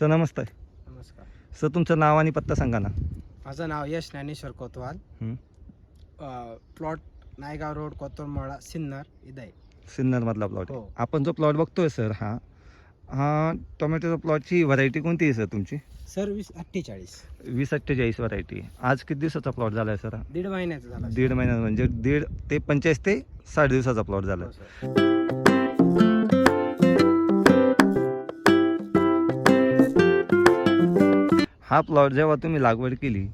Sir नमस्ते. नमस्कार. Sir तुमचं नाव आणि पत्ता सांगा ना. माझं नाव यश ज्ञानेश्वर कोतवाल. हं. प्लॉट नायगाव रोड कोतवालमाळा सिन्नर आहे सिन्नरमधला प्लॉट हो. आपण जो प्लॉट बघतोय सर हा हा टोमॅटोचा प्लॉटची व्हरायटी कोणती आहे सर तुमची? सर्विस अठ्ठेचाळीस. वीस अठ्ठेचाळीस व्हरायटी आज किती दिवसाचा प्लॉट झाला आहे सर हा? दीड महिन्याचा झाला दीड महिन्यात म्हणजे दीड ते पंचेचाळीस ते साठ दिवसाचा प्लॉट झाला हो, सर. हा प्लॉट जेव्हा तुम्ही लागवड केली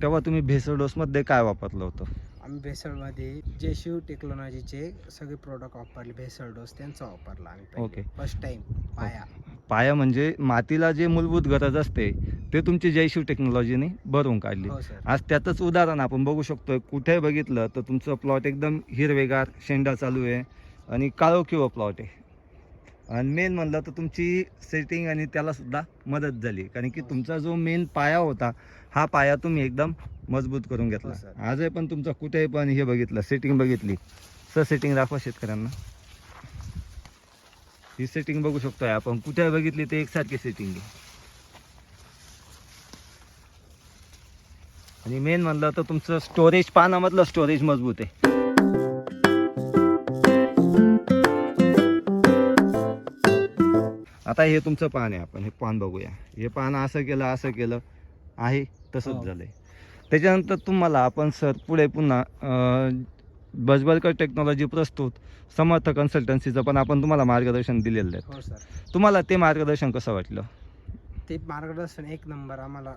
तेव्हा तुम्ही भेसळ डोसमध्ये काय वापरलं होतं? आम्ही भेसळमध्ये जे शिव टेक्नॉलॉजीचे सगळे प्रोडक्ट वापरले भेसळ डोस त्यांचा वापरला आम्ही ओके. फर्स्ट टाइम पाया. पाया म्हणजे मातीला जे मूलभूत गरज असते ते तुमची जयशिव टेक्नॉलॉजीने भरून काढली. हो सर आज त्याचंच उदाहरण आपण बघू शकतोय. कुठे बघितलं तर तुमचं प्लॉट एकदम हिरवेगार शेंडा चालू आहे आणि काळो किंवा प्लॉट आहे. आणि मेन म्हणलं तर तुमची सेटिंग आणि त्याला सुद्धा मदत झाली. कारण की तुमचा जो मेन पाया होता हा पाया तुम्ही एकदम मजबूत करून हो, घेतला सर. आजही पण तुमचा कुठेही पण हे बघितलं सेटिंग बघितली. सर सेटिंग दाखवा शेतकऱ्यांना. ही सेटिंग बघू शकतोय आपण. कुठे बघितली ते एकसारखी सेटिंग आहे. आणि मेन म्हणलं तर तुमचं स्टोरेज पानामधलं स्टोरेज मजबूत आहे. आता हे तुमचं पान आहे आपण हे पान बघूया. हे पान असं केलं असं केलं आहे तसंच हो. झालंय. त्याच्यानंतर तुम्हाला आपण सर पुढे पुन्हा बजबलकर टेक्नॉलॉजी प्रस्तुत समर्थ कन्सल्टन्सीचं पण आपण तुम्हाला मार्गदर्शन दिलेलं आहे. हो सर. तुम्हाला ते मार्गदर्शन कसं वाटलं? ते मार्गदर्शन एक नंबर आम्हाला.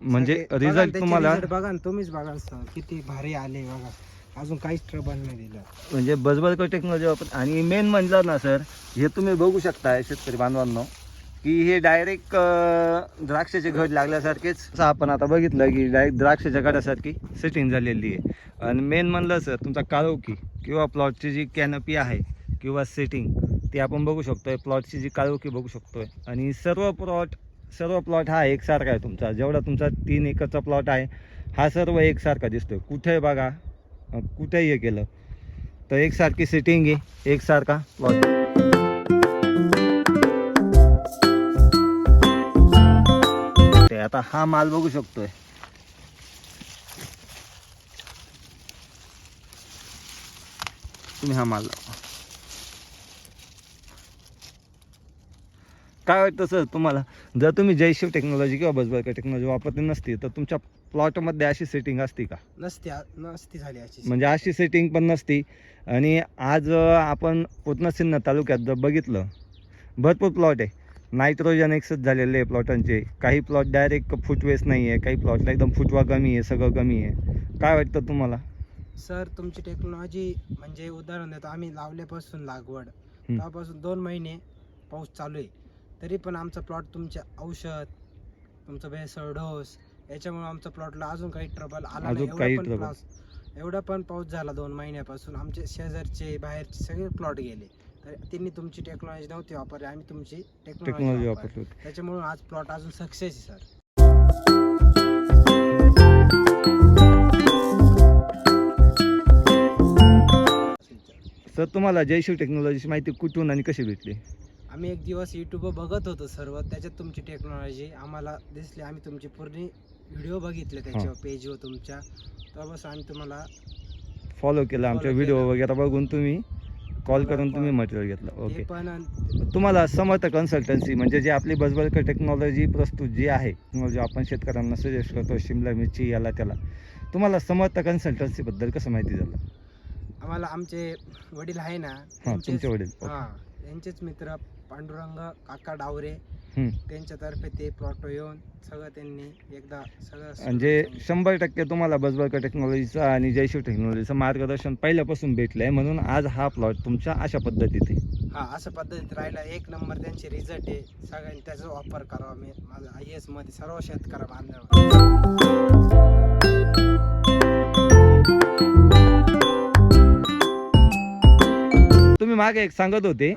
म्हणजे त्याचे तुम्हाला- बघा तुम्हीच बघा सर किती भारी आले बघा. अजून काहीच ट्रबल नाही दिलं. म्हणजे बजबलकर टेक्नॉलॉजी वापर आणि मेन म्हणलं ना सर हे तुम्ही बघू शकताय शेतकरी बांधवांनो की हे डायरेक्ट द्राक्षाचे घड लागल्यासारखेच असं आपण आता बघितलं की डायरेक्ट द्राक्षाच्या घडासारखी सेटिंग झालेली आहे. आणि मेन म्हणलं सर तुमचा काळोखी किंवा प्लॉटची जी कॅनपी आहे किंवा सेटिंग ती आपण बघू शकतोय. प्लॉटची जी काळोखी बघू शकतोय. आणि सर्व प्लॉट सर्व प्लॉट हा एकसारखा आहे तुमचा. जेवढा तुमचा तीन एकरचा प्लॉट आहे हा सर्व एकसारखा दिसतोय. कुठे बघा कुठेही हे केलं. तर एकसारखी सेटिंग आहे एकसारखा प्लॉट ते आता हा माल बघू शकतोय. तुम्ही हा माल काय वाटतं सर तुम्हाला? जर तुम्ही जयशिव टेक्नॉलॉजी किंवा बसबरका टेक्नॉलॉजी वापरली नसती तर तुमच्या प्लॉटमध्ये अशी सेटिंग असती का? नसती नसती झाली अशी म्हणजे अशी सेटिंग पण नसती. आणि आज आपण पुतनसिन्नर तालुक्यात जर बघितलं भरपूर प्लॉट आहे. नायट्रोजन एक्सच झालेले आहे प्लॉटांचे काही प्लॉट डायरेक्ट फुटवेस नाही आहे काही प्लॉटला एकदम फुटवा कमी आहे सगळं कमी आहे. काय वाटतं तुम्हाला? सर तुमची टेक्नॉलॉजी म्हणजे उदाहरण देतो. आम्ही लावल्यापासून लागवड. तेव्हापासून दोन महिने पाऊस चालू आहे. तरी पण आमचा प्लॉट तुमचे औषध तुमचं भेसळ डोस याच्यामुळे आमच्या प्लॉटला अजून काही ट्रबल आला अजून नाही. काही एवढा पण trouble. पाऊस एवढा पण पाऊस झाला दोन महिन्यापासून. आमचे शेजारचे बाहेरचे सगळे प्लॉट गेले. तर त्यांनी तुमची टेक्नॉलॉजी नव्हती वापरली आम्ही तुमची टेक्नॉलॉजी टेक्नॉलॉजी वापरली. होती. त्याच्यामुळे आज प्लॉट अजून सक्सेस आहे सर सर तुम्हाला जयशिव टेक्नॉलॉजीची माहिती कुठून आणि कशी भेटली? आम्ही एक दिवस युट्यूबवर बघत होतो सर्व. त्याच्यात तुमची टेक्नॉलॉजी आम्हाला दिसली. आम्ही तुमची पूर्ण व्हिडिओ बघितले त्याच्यावर पेजवर तुमच्या? तेव्हापासून आम्ही तुम्हाला. फॉलो केलं आमच्या व्हिडिओ. वगैरे बघून तुम्ही कॉल करून तुम्ही मटेरियल घेतलं. ओके पण तुम्हाला समर्थ कन्सल्टन्सी म्हणजे जे आपली बजबलकर टेक्नॉलॉजी प्रस्तुत जी आहे किंवा जे आपण शेतकऱ्यांना सजेस्ट करतो शिमला मिरची याला त्याला. तुम्हाला समर्थ कन्सल्टन्सीबद्दल कसं माहिती झालं? आम्हाला आमचे वडील आहे ना तुमचे वडील. हा त्यांचेच मित्र पांडुरंग काका डावरे. त्यांच्यातर्फे ते प्लॉट येऊन सगळं त्यांनी एकदा सगळं म्हणजे. शंभर टक्के तुम्हाला बजबलकर टेक्नॉलॉजीचं आणि जयशिव टेक्नॉलॉजीचं मार्गदर्शन पहिल्यापासून भेटलं आहे म्हणून आज हा प्लॉट तुमच्या अशा पद्धतीत आहे. हा असं पद्धतीत राहिला. एक नंबर त्यांचे रिझल्ट आहे. सगळ्यांनी त्याचा वापर करावा. मी माझा आय एसमध्ये सर्व शेतकऱ्या बांधव तुम्ही मागे एक सांगत होते.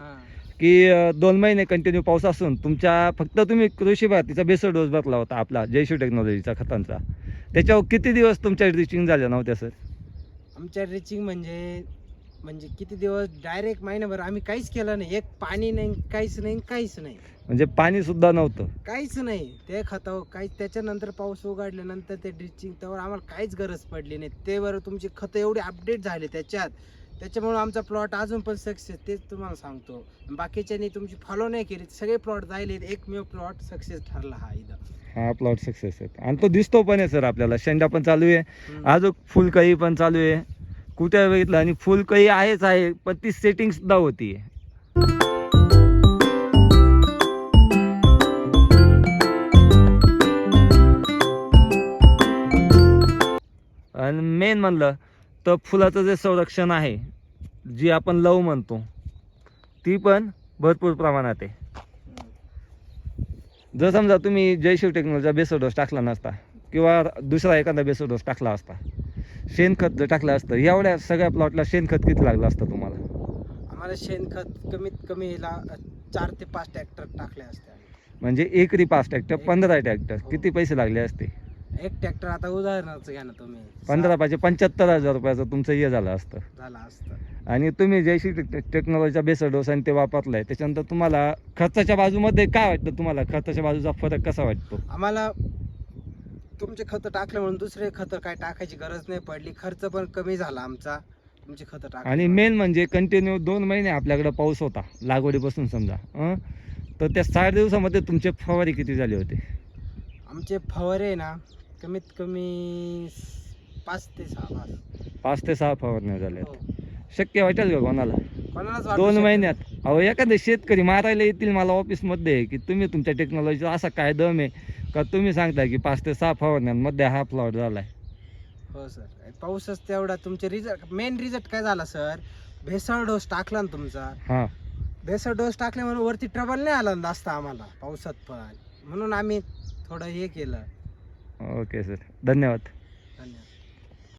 की दोन महिने कंटिन्यू पाऊस असून तुमच्या फक्त तुम्ही कृषी भारतीचा बेसळ डोस बसला होता आपला जयशिव टेक्नॉलॉजीचा खतांचा. त्याच्यावर किती दिवस तुमच्या रिचिंग झाल्या नव्हत्या सर आमच्या रिचिंग म्हणजे म्हणजे किती दिवस? डायरेक्ट महिनाभर आम्ही काहीच केलं नाही. एक पाणी नाही काहीच नाही काहीच नाही. म्हणजे पाणी सुद्धा नव्हतं. काहीच नाही. ते खतावर काहीच त्याच्यानंतर पाऊस उघडल्यानंतर ते ड्रिचिंग त्यावर आम्हाला काहीच गरज पडली नाही. ते बरं तुमची खतं एवढी अपडेट झाले त्याच्यात. त्याच्यामुळे आमचा प्लॉट अजून पण सक्सेस तेच तुम्हाला सांगतो. बाकीच्यांनी तुमची फॉलो नाही केली सगळे प्लॉट जायले एकमेव प्लॉट सक्सेस ठरला हा इथं. हा प्लॉट सक्सेस आहे आणि तो दिसतो पण आहे सर आपल्याला. शेंडा पण चालू आहे. अजून फुलकळी पण चालू आहे. कुठे बघितलं? आणि फुलकळी आहेच आहे. पण ती सेटिंग सुद्धा होती. आणि मेन म्हणलं तर फुलाचं जे संरक्षण आहे जी आपण लव म्हणतो ती पण भरपूर प्रमाणात आहे. जर समजा तुम्ही जयशिव टेक्नॉलॉजीचा बेसो डोस टाकला नसता किंवा दुसरा एखादा बेसो डोस टाकला असता शेणखत जर टाकलं असतं एवढ्या सगळ्या प्लॉटला शेणखत किती लागलं असतं तुम्हाला? आम्हाला शेणखत कमीत कमी ला चार ते पाच ट्रॅक्टर टाकले असते. म्हणजे एकरी पाच ट्रॅक्टर पंधरा ट्रॅक्टर किती पैसे लागले असते? एक ट्रॅक्टर आता उदाहरणार्थ घ्या ना तुम्ही. पंधरा पाचशे पंच्याहत्तर हजार रुपयाचं तुमचं हे झालं असतं. झाला असतं. आणि तुम्ही टेक- टेक्नॉलॉजीचा बेसर डोस आणि ते वापरलाय त्याच्यानंतर तुम्हाला खर्चाच्या बाजूमध्ये काय वाटतं तुम्हाला? खर्चाच्या बाजूचा फरक कसा वाटतो? आम्हाला तुमचे खतं टाकले म्हणून दुसरे खतं काय टाकायची गरज नाही पडली. खर्च पण कमी झाला आमचा. तुमचे खतं टाकले आणि मेन म्हणजे कंटिन्यू दोन महिने आपल्याकडे पाऊस होता लागवडीपासून समजा? तर त्या साठ दिवसामध्ये तुमचे फवारे किती झाले होते? आमचे फवारे ना कमीत कमी पाच ते सहा पाच पाच ते सहा फवारण्या झाल्या हो. शक्य वाटेल का कोणाला? कोणालाच वाटू दोन शकत महिन्यात. अहो एखादे शेतकरी मारायला येतील मला ऑफिसमध्ये की तुम्ही तुमच्या टेक्नॉलॉजीचा असा काय दम आहे का तुम्ही सांगता की पाच ते सहा फवारण्यांमध्ये हा प्लॉट झालाय? हो सर पाऊसच तेवढा तुमचे रिझल्ट मेन रिझल्ट काय झाला सर भेसळ डोस टाकला ना तुमचा. हा. भेसळ डोस टाकले म्हणून वरती ट्रबल नाही आला ना जास्त आम्हाला पावसात पण. म्हणून आम्ही थोडं हे केलं. ओके सर धन्यवाद